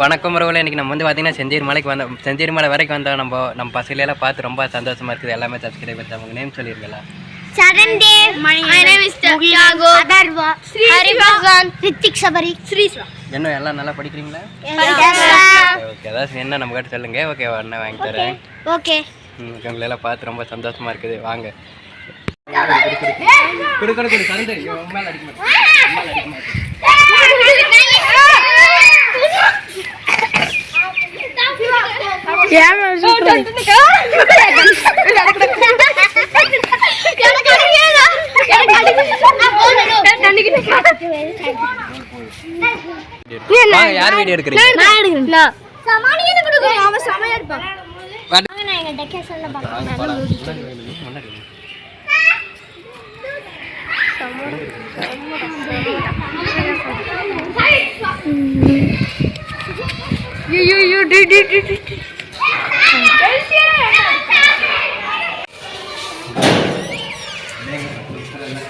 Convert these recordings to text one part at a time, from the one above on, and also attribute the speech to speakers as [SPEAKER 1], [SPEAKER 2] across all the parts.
[SPEAKER 1] வணக்கம் உறவுல இன்னைக்கு நம்ம வந்து பார்த்தீங்கன்னா செஞ்சேரி மலைக்கு வந்தோம் செஞ்சேரி மலை வரைக்கும் வந்தோம் நம்ம நம்ம பசங்களெல்லாம் பார்த்து ரொம்ப சந்தோஷமா இருக்குது. எல்லாமே சப்ஸ்கிரைப் பண்ணி அவங்க நேம் சொல்லியிருக்கலாம்
[SPEAKER 2] Haribagan, Ritik Sabari, Srisra.
[SPEAKER 1] என்ன எல்லாம் நல்லா படிக்கிறீங்களா? ஓகே என்ன நம்ம கிட்ட சொல்லுங்க. ஓகே அண்ணன் வாங்கி தரேன். ம், உங்களெல்லாம் பார்த்து ரொம்ப சந்தோஷமா இருக்குது. வாங்க. குடு குடு குடு. சந்து ஐயோ, உன் மேல அடிக்க மாட்டேன். உன் மேல அடிக்க மாட்டேன். வாங்க யார் வீடியோ எடுக்கிறீங்க வாங்க. வாங்க, போலாம். முன்னாடி வாங்க, முன்னாடி வாங்க. நீங்களே எல்லாமே பண்ணாதீங்க.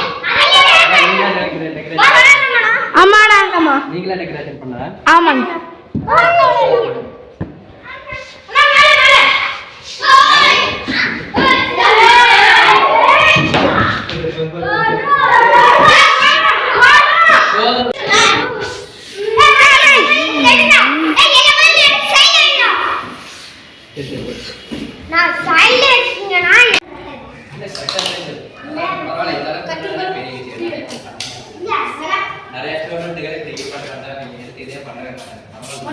[SPEAKER 1] நீங்களே decorate- decorate-
[SPEAKER 2] ஆமாடாங்கம்மா
[SPEAKER 1] நீங்களே டெக்கரேஷன் பண்ணா
[SPEAKER 2] ஆமாங்க நான் சைடுல இருக்கீங்கன்னா
[SPEAKER 1] நிறைய ஸ்டூடெண்ட்டுகளை தெரிய பண்ணுறாங்க நீங்கள் எடுத்து இதே பண்ணவே மாட்டாங்க நம்மளுக்கு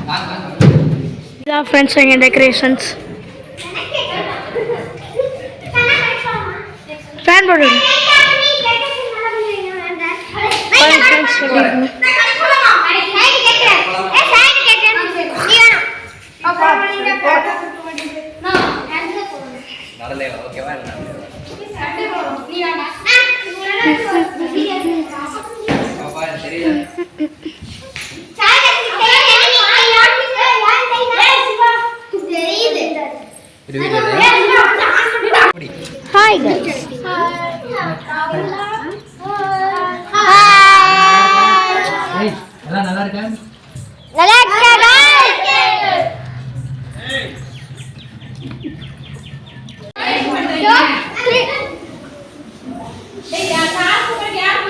[SPEAKER 1] வாங்க, வாங்க.
[SPEAKER 3] ஃப்ரெண்ட்ஸ் எங்கள் டெக்கரேஷன்ஸ் ஃபேன் போடு friends, எப்படி இருக்குங்க?
[SPEAKER 1] நடலே ஓகேவா பாப்பா தெரியல இது வீடியோ அப்படி
[SPEAKER 2] ஹாய் கைஸ்
[SPEAKER 1] ஏய் எல்லாம் நல்லா இருக்கா
[SPEAKER 2] நல்லா இருக்கா
[SPEAKER 3] நான் பின்னாடி பெஞ்சு
[SPEAKER 1] இது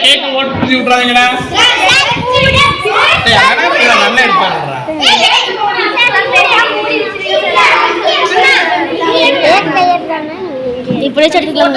[SPEAKER 4] கேக்கு ஓட்டு புரிஞ்சு நல்லா
[SPEAKER 2] இப்படியே எடுத்துக்கலாம்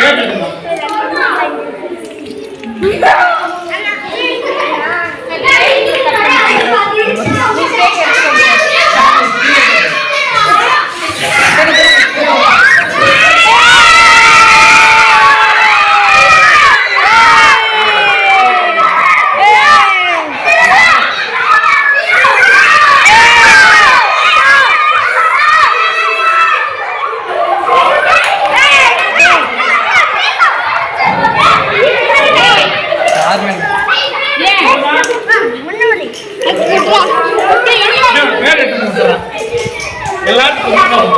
[SPEAKER 2] Yeah.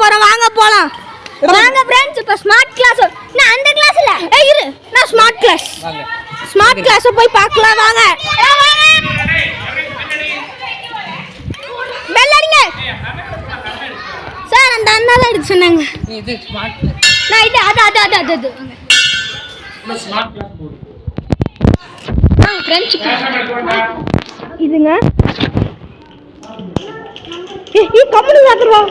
[SPEAKER 2] போறோம் வாங்க போலாம். வாங்க ஃப்ரெண்ட்ஸ் இப்போ ஸ்மார்ட் கிளாஸ் நான் அந்த கிளாஸ் இல்ல. ஏய் இரு. நான் ஸ்மார்ட் கிளாஸ் ஸ்மார்ட் கிளாஸ் போய் பார்க்கலாம் வாங்க. பெல் சார் அந்த அண்ணா தான் எடுத்து சொன்னாங்க
[SPEAKER 1] இது ஸ்மார்ட்
[SPEAKER 2] நான் இது அது அது அது அது அது.
[SPEAKER 4] ஸ்மார்ட் கிளாஸ் போடு.
[SPEAKER 3] இதுங்க. ஏ கம்பெனி சாப்பிடுவோம்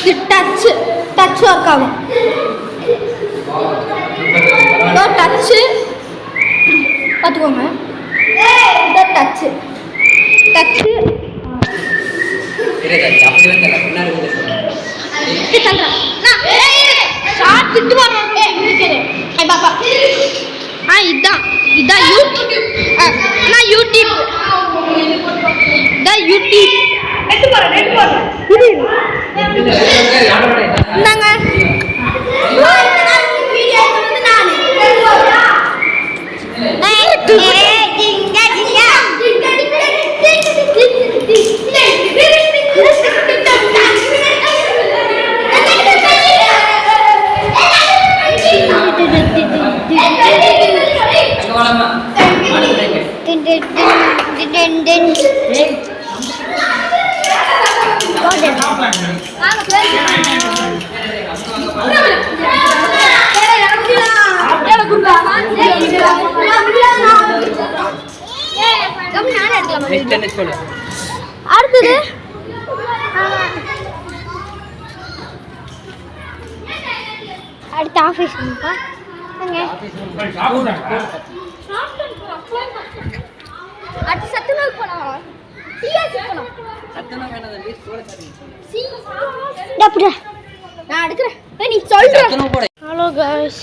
[SPEAKER 3] இது டச்சு டச் ஒர்க் ஆகும் இதோ டச்சு பார்த்துக்கோங்க. இதோ டச்சு டச்சு இதான். இதான் யூடியூப் நான் யூடியூப் இதான் யூடியூப் எடுத்து போறேன் எடுத்து போறேன் இந்தாங்க
[SPEAKER 1] அங்க வாழம்மா மாடு பிரேக்கு நெக்ஸ்ட் என்ன சொல்லு
[SPEAKER 2] அடுத்தது? அடுத்த ஆஃபீஸ் அடுத்து சத்துணவு போனோம் நான் எடுக்கிறேன் நீ சொல்ற
[SPEAKER 3] ஹலோ கைஸ்.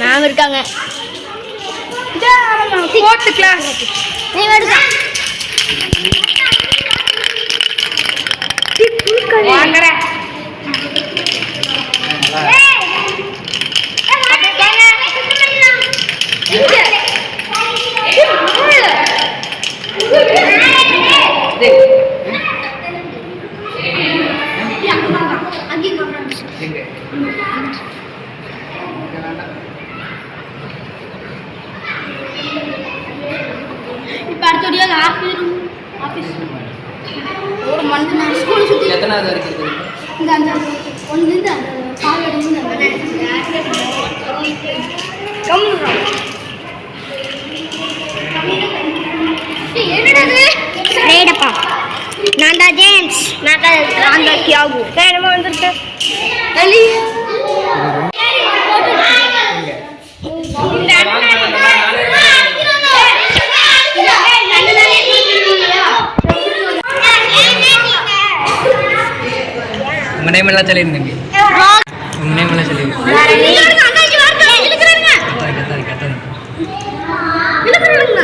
[SPEAKER 3] மேம் இருக்காங்க.
[SPEAKER 2] நீ எடுக்க
[SPEAKER 3] வாங்குறேன்
[SPEAKER 1] எங்க
[SPEAKER 2] இப்போ அடுத்த வீடியோ ஆஃபீஸ் ஆஃபீஸ்
[SPEAKER 3] அப்புறம் வந்து நான் ஸ்கூல் சுற்றி
[SPEAKER 1] எத்தனாவது வரைக்கும் இருக்குது
[SPEAKER 3] இந்த அந்த ஒன்றுலேருந்து அந்த பாலடிலேருந்து அந்த என்னது
[SPEAKER 2] ரேடப்பா நான் தான் ஜேம்ஸ் நான் தான் நான் தான் கியாகு வேணுமா வந்துருக்கு
[SPEAKER 1] உங்கள் நேம் எல்லாம் சொல்லிருங்க தம்பி உங்கள் நேம் எல்லாம் சொல்லிருங்க கத்தாது கத்தாது கத்தாது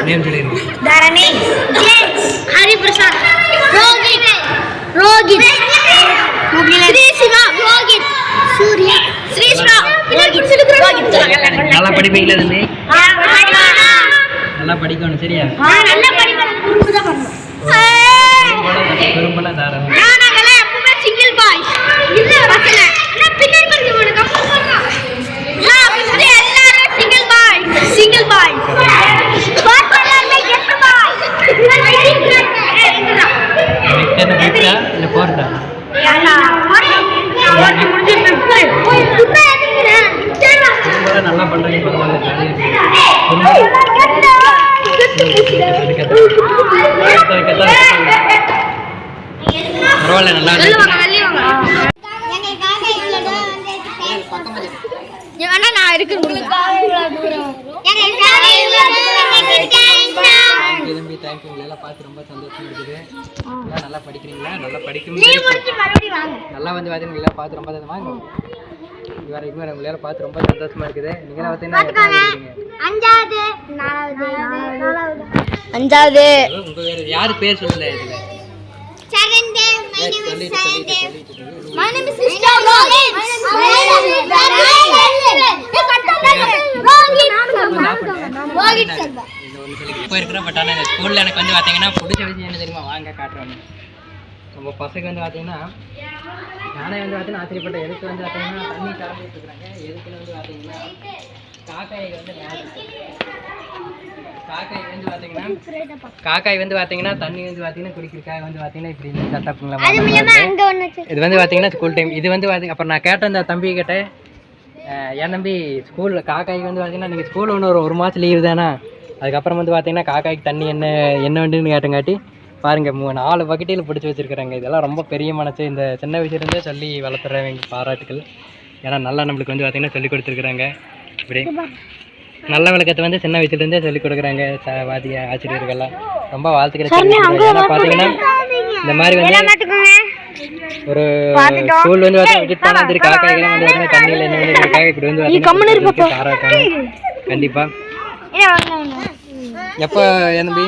[SPEAKER 1] நேம் சொல்லிருங்க
[SPEAKER 2] தரணி ஜேம்ஸ் ஹரிபிரசாத் ரோகித் ரோகித் ஸ்ரீ சிவா ரோகித் சூர்யா. ஸ்ரீ சிவா ரோகித் ரோகித்
[SPEAKER 1] நல்லா படிப்பீங்களா தம்பி நல்லா படிக்கணும் சரியா?
[SPEAKER 2] நல்ல படிக்கணும் பண்ணணும்
[SPEAKER 1] குறும்பெல்லாம்
[SPEAKER 2] எப்பவுமே சிங்கிள் இல்ல நான் பின்னாடி உனக்கு சிங்கிள் பாய் சிங்கிள் பாய் எல்லாரும் கெட் பாய்
[SPEAKER 1] குறும்பெல்லாம் நல்லா கத்தாது பரவாயில்ல நல்லா இருக்கு
[SPEAKER 3] நான் இருக்கிறேன்
[SPEAKER 1] தேங்க்யூ தம்பி தேங்க்யூ உங்களை எல்லாம் பார்த்து ரொம்ப சந்தோஷமா இருக்குது எல்லாம் நல்லா படிக்கிறீங்களா நல்லா படிக்கும் நல்லா வந்து பார்த்தீங்கன்னா எல்லாம் பார்த்து ரொம்ப சந்தோஷமா வாங்க இது வரை இது வரை உங்களை எல்லாம் பார்த்து ரொம்ப சந்தோஷமா இருக்குது. நீங்களாம் பார்த்தீங்கன்னா?
[SPEAKER 2] அஞ்சாவது நாலாவது
[SPEAKER 3] அஞ்சாவது.
[SPEAKER 1] உங்க வேற யாரு பேர் சொல்லல இதுல.
[SPEAKER 2] My name is Mr. Rohit. My name is.
[SPEAKER 1] இந்த ஒன்று சொல்லி போயிருக்கிறேன் பட் ஆனால் இந்த ஸ்கூலில் எனக்கு வந்து பார்த்தீங்கன்னா பிடிச்ச விஷயம் என்ன தெரியுமா? வாங்க காட்டுறோம் நம்ம பசங்க வந்து பார்த்தீங்கன்னா நானே வந்து பார்த்தீங்கன்னா ஆச்சரியப்பட்டேன் எதுக்கு வந்து பார்த்தீங்கன்னா தண்ணி கலந்துட்டு இருக்கிறாங்க எதுக்குன்னு வந்து பார்த்தீங்கன்னா காக்காய் வந்து காக்காய் வந்து பார்த்தீங்கன்னா காக்காய் வந்து பார்த்தீங்கன்னா தண்ணி வந்து பார்த்தீங்கன்னா குடிக்கிறக்காக வந்து பார்த்தீங்கன்னா இப்படி
[SPEAKER 2] வச்சு
[SPEAKER 1] இது வந்து பார்த்தீங்கன்னா ஸ்கூல் டைம் இது வந்து பார்த்தீங்க அப்புறம் நான் கேட்டேன் இந்த தம்பி கிட்ட அஹ், என் தம்பி ஸ்கூலில் காக்காய்க்கு வந்து பார்த்தீங்கன்னா நீங்கள் ஸ்கூல் ஒன்று ஒரு ஒரு மாதம் லீவு தானே அதுக்கப்புறம் வந்து பார்த்தீங்கன்னா காக்காய்க்கு தண்ணி என்ன என்ன வேண்டுன்னு கேட்டங்காட்டி பாருங்க மூ நாலு பக்கெட்டில் பிடிச்சி வச்சிருக்கிறாங்க. இதெல்லாம் ரொம்ப பெரிய மனசு. இந்த சின்ன வயசுலேருந்தே சொல்லி வளர்த்துறவங்க பாராட்டுகள் ஏன்னா நல்லா நம்மளுக்கு வந்து பார்த்தீங்கன்னா சொல்லி கொடுத்துருக்குறாங்க. இப்படி நல்ல விளக்கத்தை வந்து சின்ன வயசுலேருந்தே சொல்லி கொடுக்குறாங்க ச- வாத்திய ஆசிரியர்கள்லாம். ரொம்ப. ஏன்னா பார்த்தீங்கன்னா இந்த மாதிரி வந்து ஒரு ஸ்கூல் வந்து பார்த்தா விசிட் பண்ணா சரி காக்காய்க்கெல்லாம் வந்து பார்த்தீங்கன்னா தண்ணியில் என்ன பண்ணிருக்காங்க இப்படி வந்து பார்த்தீங்கன்னா பாராட்டணும். கண்டிப்பா. எப்போ என் தம்பி?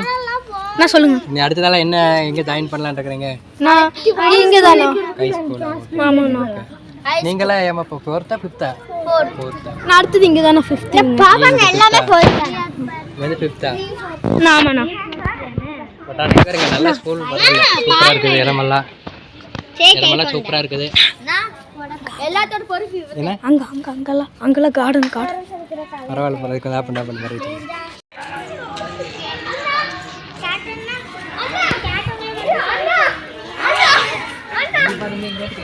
[SPEAKER 3] நான் சொல்லுங்க.
[SPEAKER 1] நீ அடுத்ததால என்ன எங்க ஜாயின் பண்ணலாம்னு இருக்கிறீங்க?
[SPEAKER 3] நான் இங்கே தானே
[SPEAKER 1] ஹை ஸ்கூல்
[SPEAKER 3] ஆமாண்ணா
[SPEAKER 1] நீங்களாம் ஏமா இப்போ ஃபோர்த்தா ஃபிஃப்த்தா ஃபோர்த்தா
[SPEAKER 3] நான் அடுத்தது இங்கே தானே ஃபிஃப்த்து
[SPEAKER 2] பாப்பாங்க எல்லாமே போயிருக்காங்க
[SPEAKER 1] வந்து ஃபிஃப்த்தா
[SPEAKER 3] ஆமாண்ணா.
[SPEAKER 1] பட் ஆனால் பாருங்க நல்ல ஸ்கூல் பரவாயில்ல சூப்பராக இருக்குது இடமெல்லாம் இடமெல்லாம் சூப்பராக இருக்குது.
[SPEAKER 2] எல்லாத்தோட பொறுப்பு
[SPEAKER 1] என்ன?
[SPEAKER 3] அங்கே அங்கே அங்கெல்லாம் அங்கெல்லாம் கார்டன் கார்டன்
[SPEAKER 1] பரவாயில்ல பரவாயில்ல. கொஞ்சம் ஆப் பண்ண மாதிரி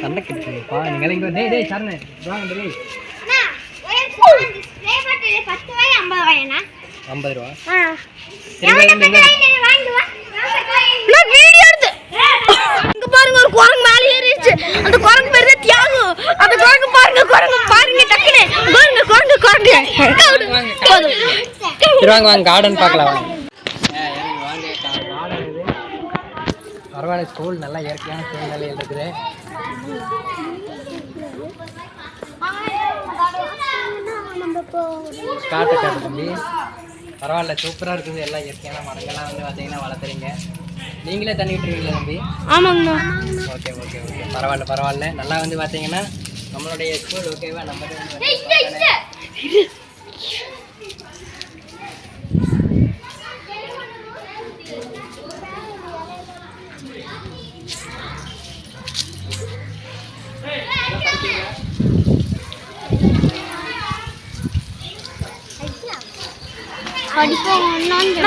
[SPEAKER 1] சண்டை கிடைக்குதுப்பா நீங்கள் இங்கே டேய் டேய் சரணு. வாங்க டேய். ஐம்பது ரூபா.
[SPEAKER 3] பாருங்க ஒரு குரங்கு மேலே ஏறிடுச்சு. அந்த குரங்கு பேரு தியாகு. அந்த குரங்கு பாருங்க குரங்கு பாருங்க டக்குனு குரங்கு குரங்கு.
[SPEAKER 1] சரி வாங்க. வாங்க கார்டன் பார்க்கலாம். வாங்க கார்டன் இது பரவாயில்ல ஸ்கூல் நல்லா இயற்கையான சூழ்நிலையில் இருக்குது காட்டு காட்டு தம்பி. பரவாயில்ல சூப்பராக இருக்குது. எல்லாம் இயற்கையான மரங்கள்லாம் வந்து பார்த்தீங்கன்னா வளர்த்துறீங்க நீங்களே தண்ணி விட்டுருவீங்களா தம்பி?
[SPEAKER 3] ஆமாங்கண்ணா.
[SPEAKER 1] Okay okay okay. பரவாயில்ல பரவாயில்ல. நல்லா வந்து பார்த்தீங்கன்னா நம்மளுடைய ஸ்கூல் ஓகேவா நம்ம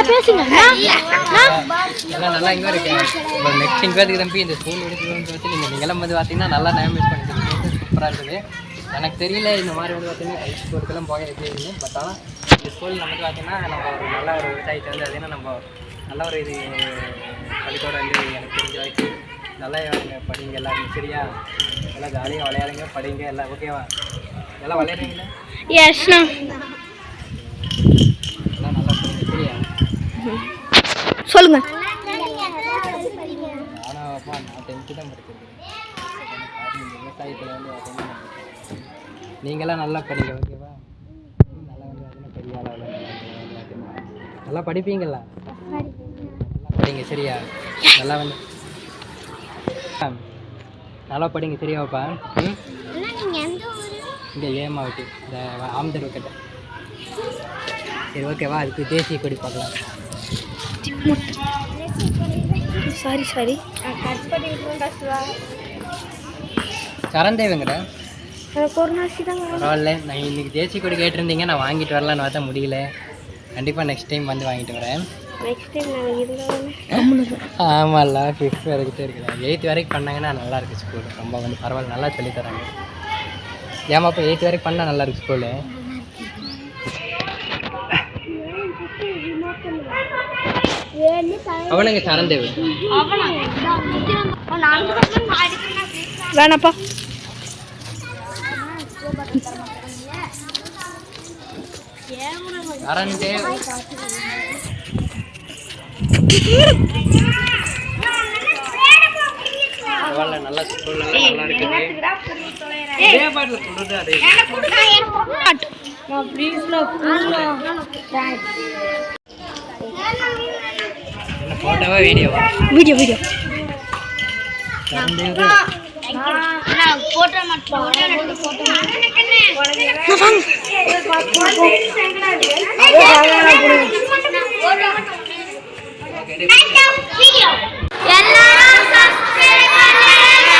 [SPEAKER 2] பேசுங்க.
[SPEAKER 1] எல்லாம் நல்லா இங்கே இருக்கு இப்போ நெக்ஸ்ட் இங்கே தம்பி இந்த ஸ்கூல் வச்சு நீங்கள் நீங்களாம் வந்து பார்த்தீங்கன்னா நல்லா டேமேஜ் பண்ணிட்டு சூப்பராக இருக்குது. எனக்கு தெரியல இந்த மாதிரி வந்து பார்த்தீங்கன்னா ஹை ஸ்கூலுக்கெல்லாம் போக எப்படின்னு பட் ஆனால் இந்த ஸ்கூல் நமக்கு பார்த்தீங்கன்னா நம்ம ஒரு நல்ல ஒரு விவசாயத்தை வந்து பார்த்தீங்கன்னா நம்ம நல்ல ஒரு இது பள்ளிக்கூடம் வந்து எனக்கு தெரிஞ்ச வரைக்கும் நல்லா படிங்க எல்லாரும் சரியா? எல்லாம் ஜாலியாக விளையாடுங்க படிங்க எல்லாம் ஓகேவா எல்லாம் விளையாடுறீங்களா
[SPEAKER 3] எஸ்ண்ணா
[SPEAKER 1] எல்லாம் நல்லா படிங்க சரியா
[SPEAKER 3] சொல்லுங்க
[SPEAKER 1] நானாப்பா நான் டென்த்து தான் படிச்சிருக்கேன் விவசாயத்தில் வந்து சொல்லுங்க. நீங்களாம் நல்லா படிங்க ஓகேவா நல்லா வந்து பெரிய நல்லா படிப்பீங்களா நல்லா படிங்க சரியா? நல்லா வந்து நல்லா படிங்க சரியாப்பா ம்? இங்கே ஏமாவட்டி இந்த ஆமதர் கிட்ட. சரி ஓகேவா அதுக்கு தேசிய கொடி பார்க்கலாம்.
[SPEAKER 3] சாரி சாரி தாங்க
[SPEAKER 1] பரவாயில்ல. நான் இன்னைக்கு தேசிய கொடி கேட்டிருந்தீங்க. நான் வாங்கிட்டு வரலான்னு பார்த்தா முடியல. கண்டிப்பாக நெக்ஸ்ட் டைம் வந்து வாங்கிட்டு வரேன். ஆமாம்ல ஃபிஃப்த் வரைக்கும் இருக்குது. எயித் வரைக்கும் பண்ணாங்கன்னா நல்லா இருக்கு ஸ்கூல் ரொம்ப வந்து பரவாயில்ல நல்லா சொல்லித் தராங்க. ஏமா இப்போ எயித் வரைக்கும் பண்ணால் நல்லா இருக்கு ஸ்கூலு அவனுங்க சரந்தேவ்
[SPEAKER 3] வேணாப்பா
[SPEAKER 1] சரந்தேவ் பரவாயில்ல நல்லா ஸ்கூல்ல நல்லா இருக்குது. இதே பாட்டில் சொல்றது அதே. என்ன ஃபோட்டோவா வீடியோவா?
[SPEAKER 3] Video video.
[SPEAKER 2] எல்லாரும் சப்ஸ்கிரைப்
[SPEAKER 1] பண்ணுங்க